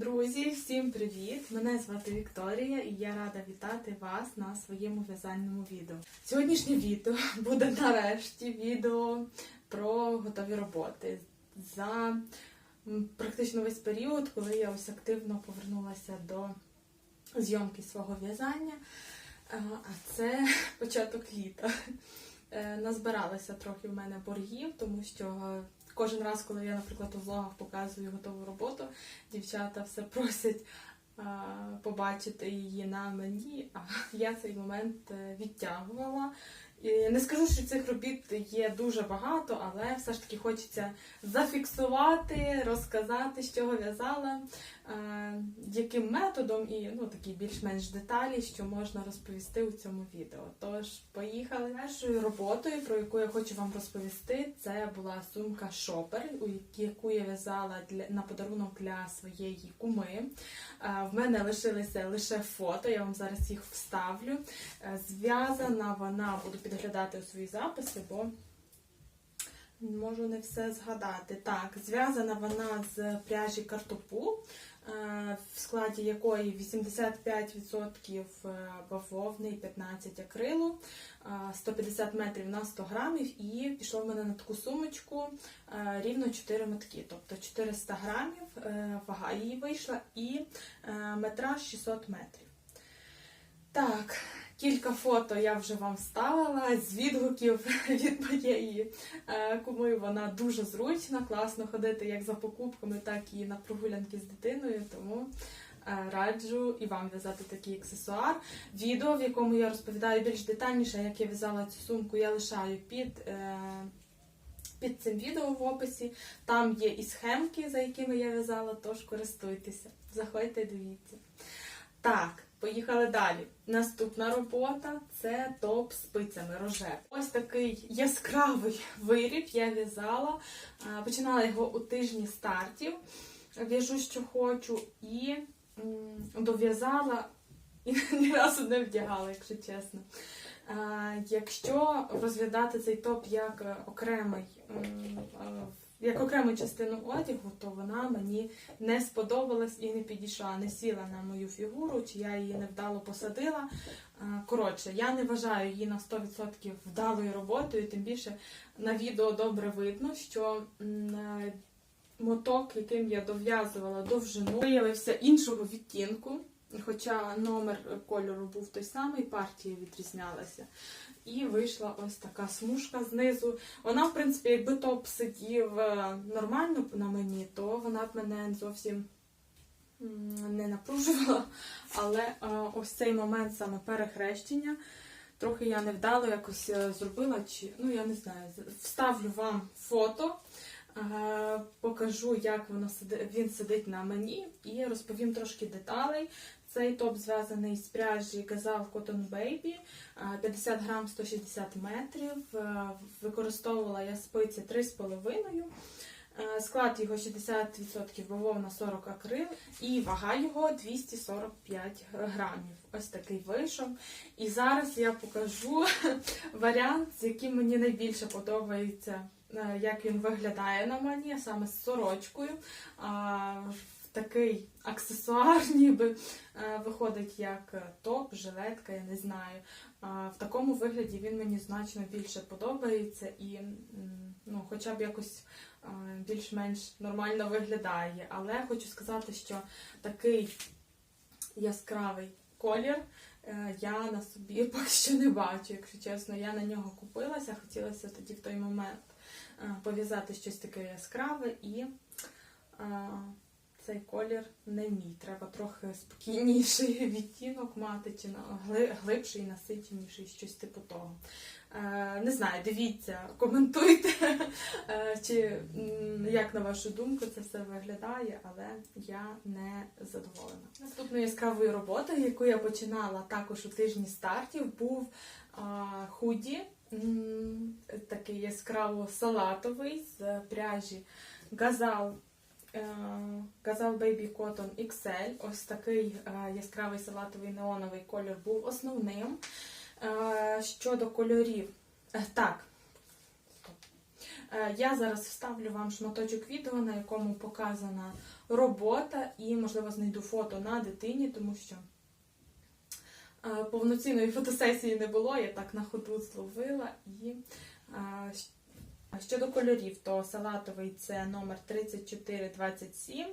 Друзі, всім привіт! Мене звати Вікторія і я рада вітати вас на своєму в'язальному відео. Сьогоднішнє відео буде нарешті відео про готові роботи. За практично весь період, коли я ось активно повернулася до зйомки свого в'язання, Е, а це початок літа. Е, Назбиралося трохи в мене боргів, тому що кожен раз, коли я, наприклад, у влогах показую готову роботу, дівчата все просять а, побачити її на мені, а я цей момент е, відтягувала. Не скажу, що цих робіт є дуже багато, але все ж таки хочеться зафіксувати, розказати, з чого в'язала, е, яким методом і ну, такі більш-менш деталі, що можна розповісти у цьому відео. Тож, поїхали. Першою роботою, про яку я хочу вам розповісти, це була сумка Шопер, яку я в'язала на подарунок для своєї куми. Е, В мене лишилися лише фото, я вам зараз їх вставлю. Е, Зв'язана вона, буду підглядати у свої записи, бо можу не все згадати. Так, зв'язана вона з пряжі картопу, е, в складі якої 85% бавовни і 15 акрилу, е, 150 метрів на 100 грамів, і пішло в мене на таку сумочку е, рівно 4 метки, тобто 400 грамів, е, вага її вийшла, і е, метраж 600 метрів. Так, кілька фото я вже вам ставила з відгуків від моєї е, куми. Вона дуже зручна, класно ходити як за покупками, так і на прогулянки з дитиною. Тому е, раджу і вам в'язати такий аксесуар. Відео, в якому я розповідаю більш детальніше, як я в'язала цю сумку, я лишаю під. е, Під цим відео в описі там є і схемки, за якими я в'язала, тож користуйтеся. Заходьте, дивіться. Так, поїхали далі. Наступна робота це топ з спицями рожев. Ось такий яскравий виріб я в'язала. Починала його у тижні стартів. В'яжу, що хочу, і дов'язала і ні разу не вдягала, якщо чесно. Якщо розглядати цей топ як е, окремий, е, як окрему частину одягу, то вона мені не сподобалась і не підійшла, не сіла на мою фігуру, чи я її невдало посадила. Коротше, я не вважаю її на 100% вдалою роботою, тим більше на відео добре видно, що е, моток, яким я дов'язувала довжину, виявився іншого відтінку. Хоча номер кольору був той самий, партія відрізнялася. І вийшла ось така смужка знизу. Вона, в принципі, якби топ сидів е, нормально на мені, то вона б мене зовсім не напружувала. Але е, ось цей момент саме перехрещення. Трохи я невдало якось е, зробила, чи ну я не знаю, вставлю вам фото, покажу, як воно сиди, він сидить на мені, і розповім трошки деталей. Цей топ зв'язаний з пряжі Gazal Cotton Baby, е, 50 грам 160 метрів. Використовувала я спиці 3,5. Е, Склад його 60% бавовна 40 акрил і вага його 245 грамів. Ось такий вийшов. І зараз я покажу варіант, з яким мені найбільше подобається, як він виглядає на мені, саме з сорочкою. Такий аксесуар, ніби е, виходить як е, топ, жилетка, я не знаю. В такому вигляді він мені значно більше подобається і ну, хоча б якось е, більш-менш нормально виглядає. Але хочу сказати, що такий яскравий колір я на собі поки що не бачу, якщо чесно. Я на нього купилася, хотілося тоді в той момент пов'язати щось таке яскраве і. Цей колір не мій. Треба трохи спокійніший відтінок мати, чи глибший, насиченіший, щось типу того. Е, не знаю, дивіться, коментуйте, е, чи як на вашу думку це все виглядає, але я не задоволена. Наступною яскравою роботою, яку я починала також у тижні стартів, був худі, такий яскраво салатовий з пряжі Газал е, Газал Baby Cotton XL. Ось такий е, яскравий салатовий неоновий колір був основним. Е, Щодо кольорів, так. Я зараз вставлю вам шматочок відео, на якому показана робота, і, можливо, знайду фото на дитині, тому що повноцінної фотосесії не було, я так на ходу зловила. І щодо кольорів, то салатовий це номер 3427,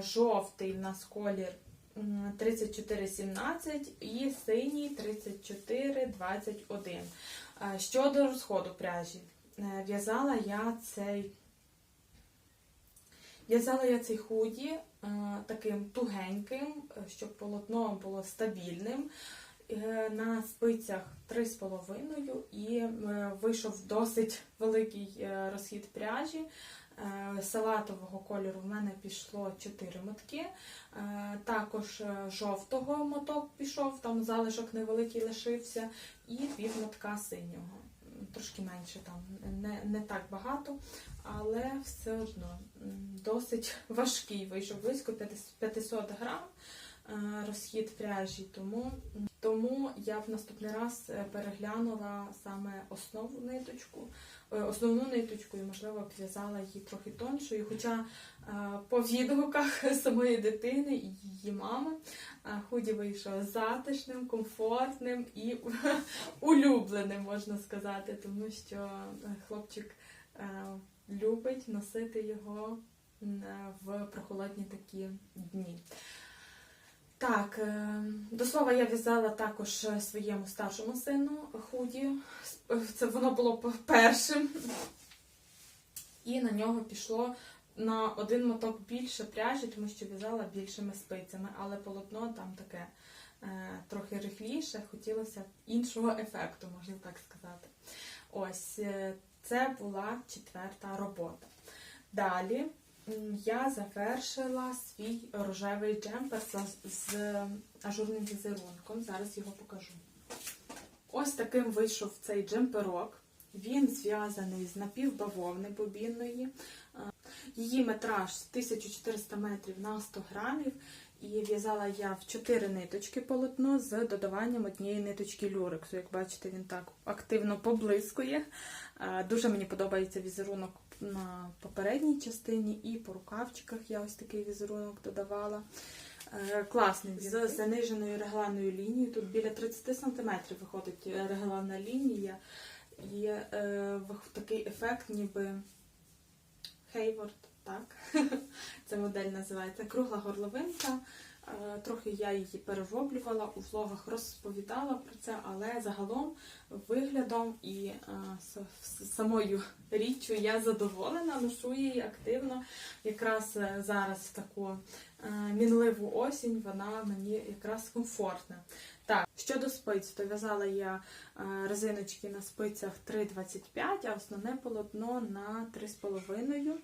жовтий в нас колір 3417 і синій 3421. Е, Щодо розходу пряжі, е, в'язала я цей в'язала я цей худі е, таким тугеньким, е, щоб полотно було стабільним. Е, На спицях 3,5 і е, вийшов досить великий е, розхід пряжі. Салатового кольору в мене пішло 4 мотки. Також жовтого моток пішов, там залишок невеликий лишився, і пів мотка синього. Трошки менше там, не, не так багато, але все одно досить важкий вийшов близько 500 грам розхід пряжі. Тому, тому я в наступний раз е, переглянула саме основну ниточку, е, основну ниточку і, можливо, б в'язала її трохи тоншою. Хоча е, по відгуках самої дитини і її мами е, худі вийшов затишним, комфортним і улюбленим, можна сказати, тому що е, хлопчик е, любить носити його е, в прохолодні такі дні. Так, е, до слова, я в'язала також е, своєму старшому сину худі. Це воно було першим. І на нього пішло на один моток більше пряжі, тому що в'язала більшими спицями, але полотно там таке е, трохи рихліше, хотілося іншого ефекту, можна так сказати. Ось це була четверта робота. Далі я завершила свій рожевий джемпер з, ажурним візерунком. Зараз його покажу. Ось таким вийшов цей джемперок. Він зв'язаний з напівбавовни бобінної. Її метраж 1400 метрів на 100 грамів. І в'язала я в 4 ниточки полотно з додаванням однієї ниточки люрексу. Як бачите, він так активно поблискує. Е, Дуже мені подобається візерунок на попередній частині, і по рукавчиках я ось такий візерунок додавала. Е, Класний з заниженою регланною лінією. Тут біля 30 см виходить е, регланна лінія. І е, такий ефект, ніби Хейворд, так? Це модель називається кругла горловинка. Е, Трохи я її перероблювала, у влогах розповідала про це, але загалом виглядом і е, самою річчю я задоволена, ношу її активно. Якраз е, зараз таку мінливу осінь вона мені якраз комфортна. Так, щодо спиць, то в'язала я резиночки на спицях 3,25, а основне полотно на 3,5.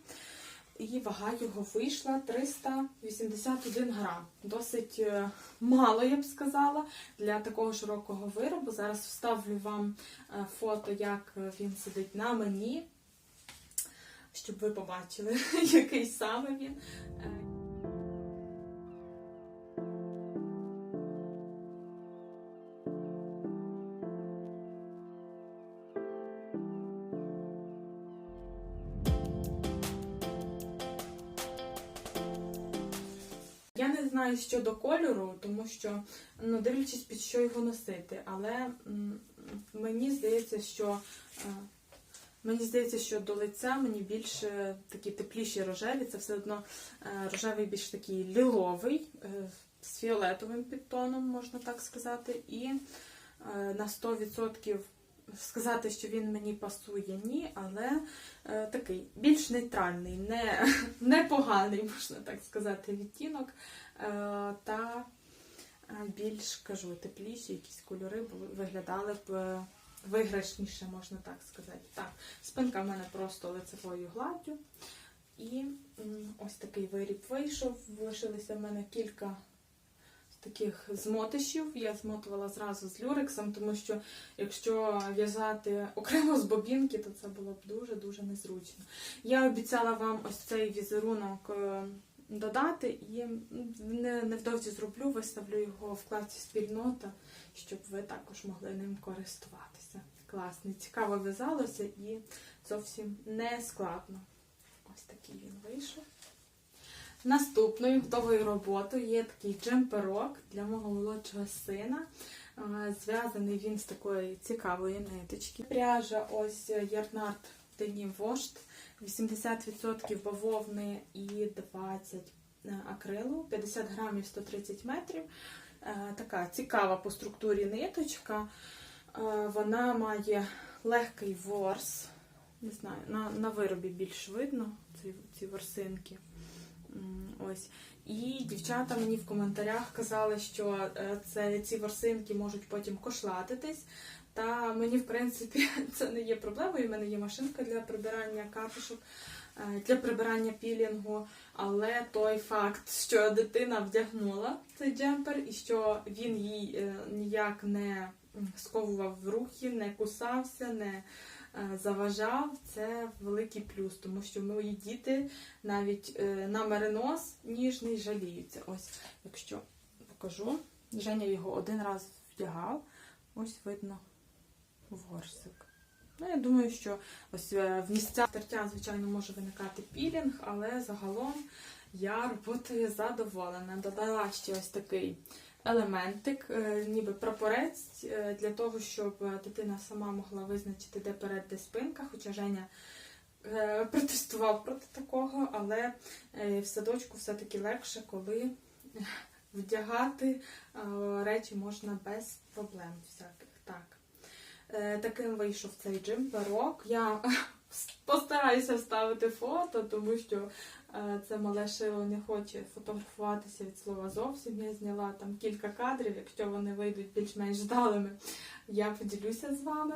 І вага його вийшла 381 грам. Досить е, мало, я б сказала, для такого широкого виробу. Зараз вставлю вам е, фото, як він сидить на мені, щоб ви побачили, який саме він. Знаю щодо кольору, тому що ну, дивлячись під що його носити, але мені здається, що е, мені здається, що до лиця мені більше такі тепліші рожеві. Це все одно е, рожевий більш такий ліловий, е, з фіолетовим підтоном, можна так сказати, і на 100% сказати, що він мені пасує, ні, але е, такий більш нейтральний, не, не поганий, можна так сказати, відтінок. Е, та е, більш кажу, тепліші якісь кольори виглядали б е, виграшніше, можна так сказати. Так, спинка в мене просто лицевою гладдю. І ось такий виріб вийшов. Лишилися в мене кілька таких змотишів. Я змотувала зразу з люрексом, тому що якщо в'язати окремо з бобінки, то це було б дуже-дуже незручно. Я обіцяла вам ось цей візерунок е, додати і невдовзі зроблю, виставлю його в вкладці спільнота, щоб ви також могли ним користуватися. класний. Цікаво в'язалося і зовсім не складно. Ось такий він вийшов. Наступною готовою роботою є такий джемперок для мого молодшого сина. Е, Зв'язаний він з такої цікавої ниточки. Пряжа ось Ярнард Денім Вошт. 80% бавовни і 20 акрилу, 50 грамів 130 метрів. Е, Така цікава по структурі ниточка. Е, Вона має легкий ворс. Не знаю, на, на виробі більш видно ці, ці ворсинки. Ось. І дівчата мені в коментарях казали, що е, це, ці ворсинки можуть потім кошлатитись. Та мені, в принципі, це не є проблемою. У мене є машинка для прибирання катушок, е, для прибирання пілінгу. Але той факт, що дитина вдягнула цей джемпер і що він їй е, ніяк не сковував в рухи, не кусався, не заважав, це великий плюс, тому що мої діти навіть е, на меринос ніжний жаліються. Ось, якщо покажу, Женя його один раз вдягав, ось видно ворсик. Ну, я думаю, що ось е, в місцях тертя, звичайно, може виникати пілінг, але загалом я роботою задоволена. Додала ще ось такий елементик, е, ніби прапорець, е, для того, щоб е, дитина сама могла визначити, де перед, де спинка, хоча Женя протестував проти такого, але в садочку все-таки легше, коли вдягати речі можна без проблем всяких. Так. Таким вийшов цей джемперок. Я постараюся вставити фото, тому що це мале шило не хоче фотографуватися від слова зовсім. Я зняла там кілька кадрів, якщо вони вийдуть більш-менш вдалими, я поділюся з вами.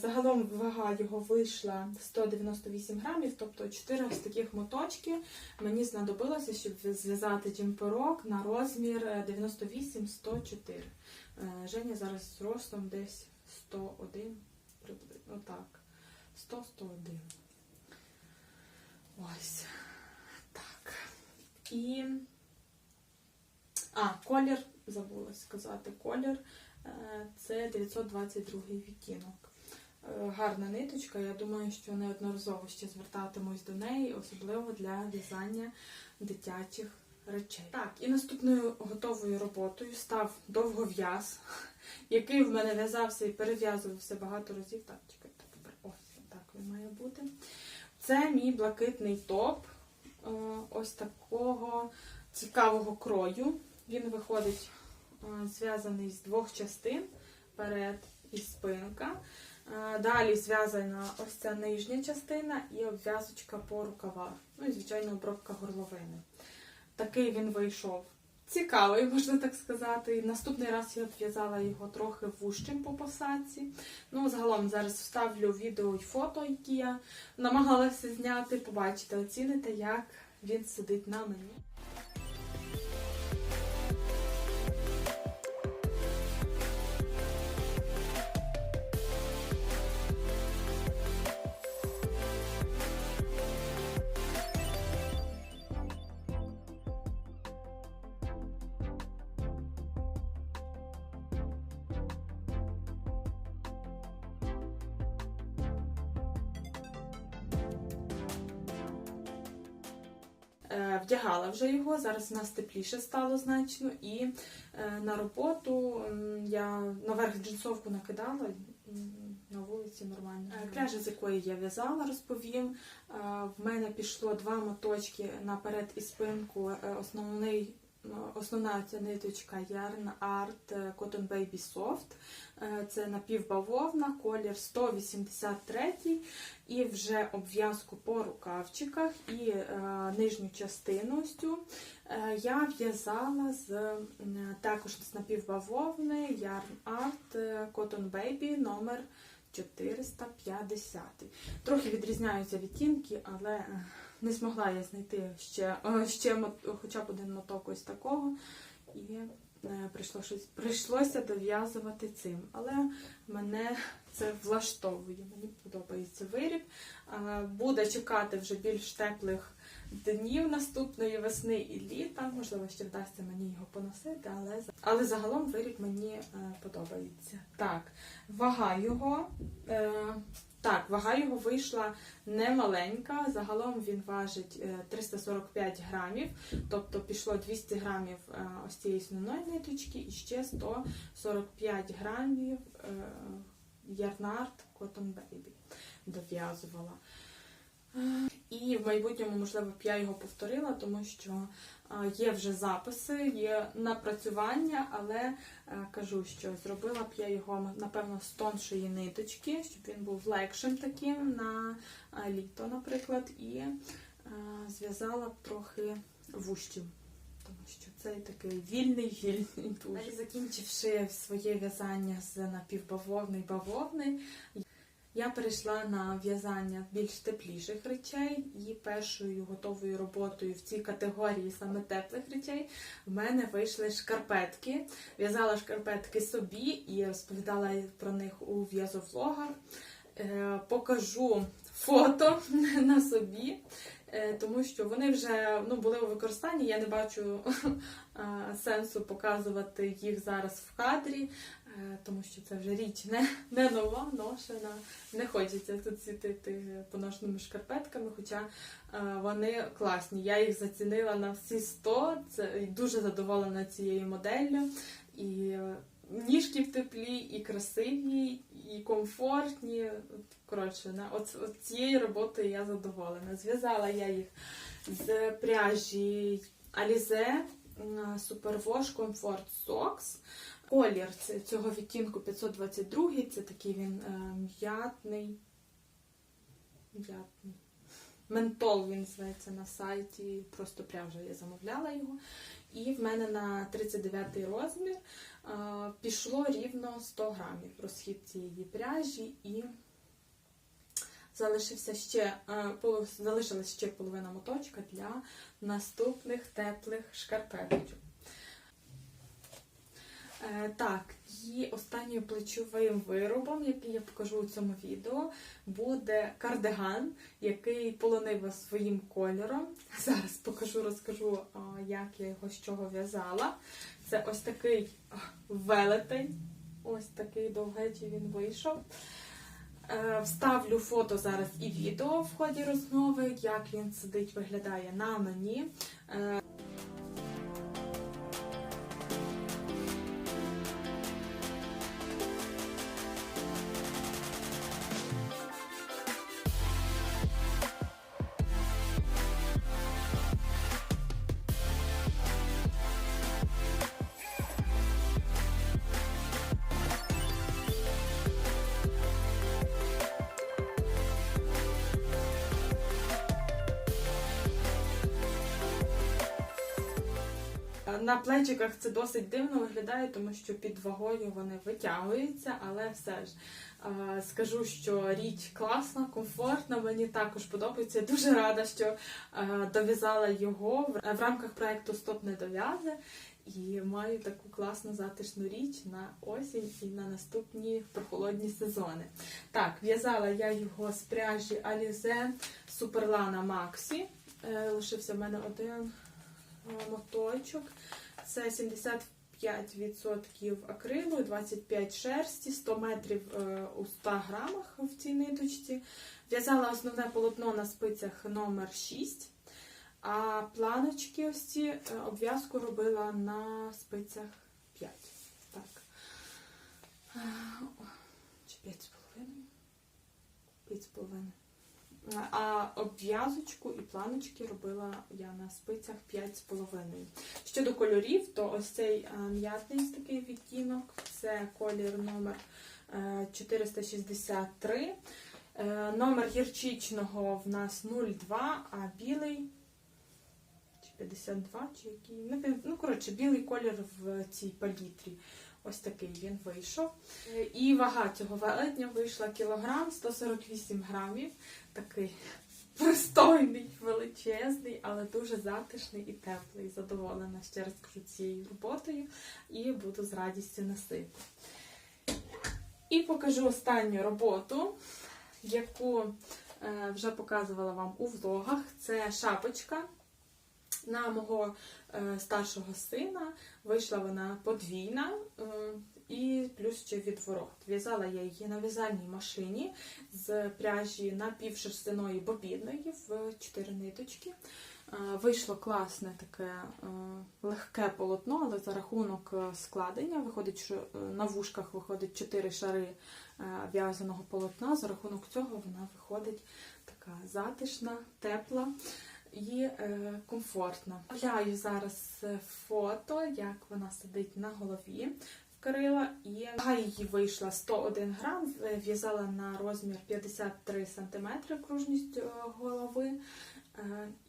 Загалом вага його вийшла 198 грамів, тобто 4 ось таких моточки. Мені знадобилося, щоб зв'язати джемперок на розмір е, 98-104. Е, Женя зараз з ростом десь 101, приблизно так. 100-101. Ось. Так. І. А, колір, забула сказати, колір. Е, Це 922 відтінок. Е, Гарна ниточка, я думаю, що неодноразово ще звертатимусь до неї, особливо для в'язання дитячих речей. Так, і наступною готовою роботою став довгов'яз, який в мене в'язався і перев'язувався багато разів. Так, чекайте, тепер ось так він має бути. Це мій блакитний топ е, ось такого цікавого крою. Він виходить е, зв'язаний з двох частин перед і спинка. Е, Далі зв'язана ось ця нижня частина і обв'язочка по рукавах. Ну і, звичайно, обробка горловини. Такий він вийшов цікавий, можна так сказати. Наступний раз я в'язала його трохи вужчим по посадці. Ну, загалом зараз вставлю відео і фото, які я намагалася зняти. Побачите, оціните, як він сидить на мені. Вдягала вже його, зараз у нас тепліше стало значно, і е, на роботу я наверх джинсовку накидала на вулиці нормально. Е, Пряжа, з якої я в'язала, розповім. Е, В мене пішло два моточки наперед і спинку. Е, Основний Основна ця ниточка Yarn Art е, Cotton Baby Soft. Е, Це напівбавовна, колір 183 і вже обв'язку по рукавчиках і е, нижню частину е, я в'язала з м, також з напівбавовни Yarn Art е, Cotton Baby номер 450. Трохи відрізняються відтінки, але е, не змогла я знайти ще, е, ще хоча б один моток ось такого. І е, прийшло прийшлося дов'язувати цим. Але мене це влаштовує. Мені подобається виріб. Буде чекати вже більш теплих днів наступної весни і літа. Можливо, ще вдасться мені його поносити, але, але загалом виріб мені е, подобається. Так, вага його. Е, так, вага його вийшла немаленька. Загалом він важить е, 345 грамів, тобто пішло 200 грамів е, ось цієї основної ниточки і ще 145 грамів е, Ярнард Cotton Baby дов'язувала. Е, І в майбутньому, можливо, б я його повторила, тому що е, є вже записи, є напрацювання, але е, кажу, що зробила б я його, напевно, з тоншої ниточки, щоб він був легшим таким на е, літо, наприклад, і е, зв'язала б трохи вущів. Тому що це такий вільний, вільний дуже. Закінчивши своє в'язання з напівбавовни і бавовни, я перейшла на в'язання більш тепліших речей, і першою готовою роботою в цій категорії саме теплих речей в мене вийшли шкарпетки. В'язала шкарпетки собі і розповідала про них у в'язовлогах. Е, Покажу фото на собі, е, тому що вони вже ну, були у використанні. Я не бачу сенсу показувати їх зараз в кадрі, тому що це вже річ не, не нова, ношена. Не хочеться тут світити поношеними шкарпетками, хоча е, вони класні. Я їх зацінила на всі 100, це дуже задоволена цією моделлю. І е, ніжки в теплі, і красиві, і комфортні. От, Коротше, на от, от цією роботою я задоволена. Зв'язала я їх з пряжі Alize Superwash Comfort Socks. Колір цього відтінку 522, це такий він е, м'ятний. М'ятний. Ментол він зветься на сайті, просто пряжа я замовляла його. І в мене на 39 розмір е, пішло рівно 100 грамів розхід цієї пряжі і залишився ще, е, поло- залишилась ще половина моточка для наступних теплих шкарпеточок. Е, Так, і останнім плечовим виробом, який я покажу у цьому відео, буде кардиган, який полонив вас своїм кольором. Зараз покажу, розкажу, як я його з чого в'язала. Це ось такий велетень. Ось такий довгечий він вийшов. Е, Вставлю фото зараз і відео в ході розмови, як він сидить, виглядає на мені. На плечиках це досить дивно виглядає, тому що під вагою вони витягуються, але все ж скажу, що річ класна, комфортна, мені також подобається. Дуже рада, що дов'язала його в, рамках проекту Стоп не дов'язи. І маю таку класну затишну річ на осінь і на наступні прохолодні сезони. Так, в'язала я його з пряжі Alize Superlana Maxi. Е, лишився в мене один моточок. Це 75% акрилу, 25 шерсті, 100 метрів е, у 100 грамах в цій ниточці. В'язала основне полотно на спицях номер 6, а планочки ось ці е, обв'язку робила на спицях 5. Так. Е, Чи 5,5? 5,5. А обв'язочку і планочки робила я на спицях 5,5. Щодо кольорів, то ось цей м'ятний такий відтінок, це колір номер е, 463. Е, Номер гірчичного в нас 02, а білий чи 52, чи який. Ну, коротше, білий колір в цій палітрі. Ось такий він вийшов. І вага цього велетня вийшла кілограм 148 грамів. Такий просто простойний, величезний, але дуже затишний і теплий. Задоволена ще раз кажу цією роботою і буду з радістю носити. І покажу останню роботу, яку е, вже показувала вам у влогах. Це шапочка на мого е, старшого сина. Вийшла вона подвійна е, і плюс ще відворот. В'язала я її на в'язальній машині з пряжі напівшерстяної бобінної в 4 ниточки. Е, Вийшло класне таке легке полотно, але за рахунок складення виходить, що на вушках виходить 4 шари в'язаного полотна. За рахунок цього вона виходить така затишна, тепла і е, комфортна. Вставляю зараз е, фото, як вона сидить на голові в Кирила, і вага її вийшла 101 грам, е, в'язала на розмір 53 см кружність голови.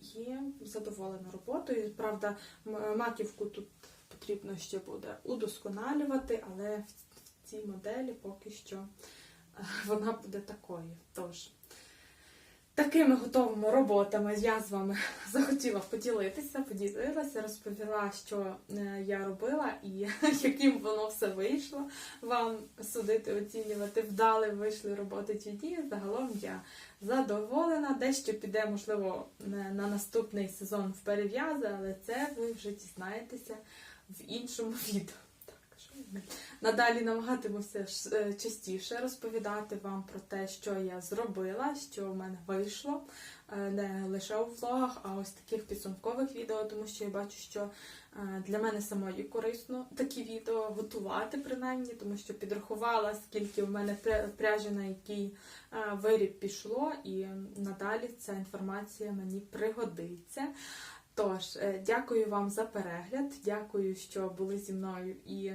І задоволена роботою. Правда, маківку тут потрібно ще буде удосконалювати, але в цій моделі поки що вона буде такою. Тож, такими готовими роботами я з вами захотіла поділитися, поділилася, розповіла, що е, я робила і яким воно все вийшло. Вам судити, оцінювати, вдали вийшли роботи чи ні. Загалом я задоволена. Дещо піде, можливо, на на наступний сезон в перев'язи, але це ви вже дізнаєтеся в іншому відео. Надалі намагатимуся е, частіше розповідати вам про те, що я зробила, що в мене вийшло, Е, не лише у влогах, а ось таких підсумкових відео, тому що я бачу, що е, для мене самої корисно такі відео готувати, принаймні, тому що підрахувала, скільки в мене пряжі на який виріб пішло, і надалі ця інформація мені пригодиться. Тож, дякую вам за перегляд, дякую, що були зі мною і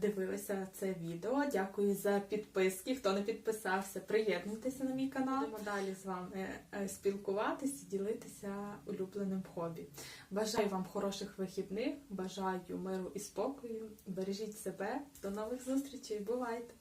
дивилися це відео. Дякую за підписки. Хто не підписався, приєднуйтеся на мій канал. Будемо далі з вами е, спілкуватися, ділитися улюбленим хобі. Бажаю вам хороших вихідних, бажаю миру і спокою. Бережіть себе. До нових зустрічей. Бувайте!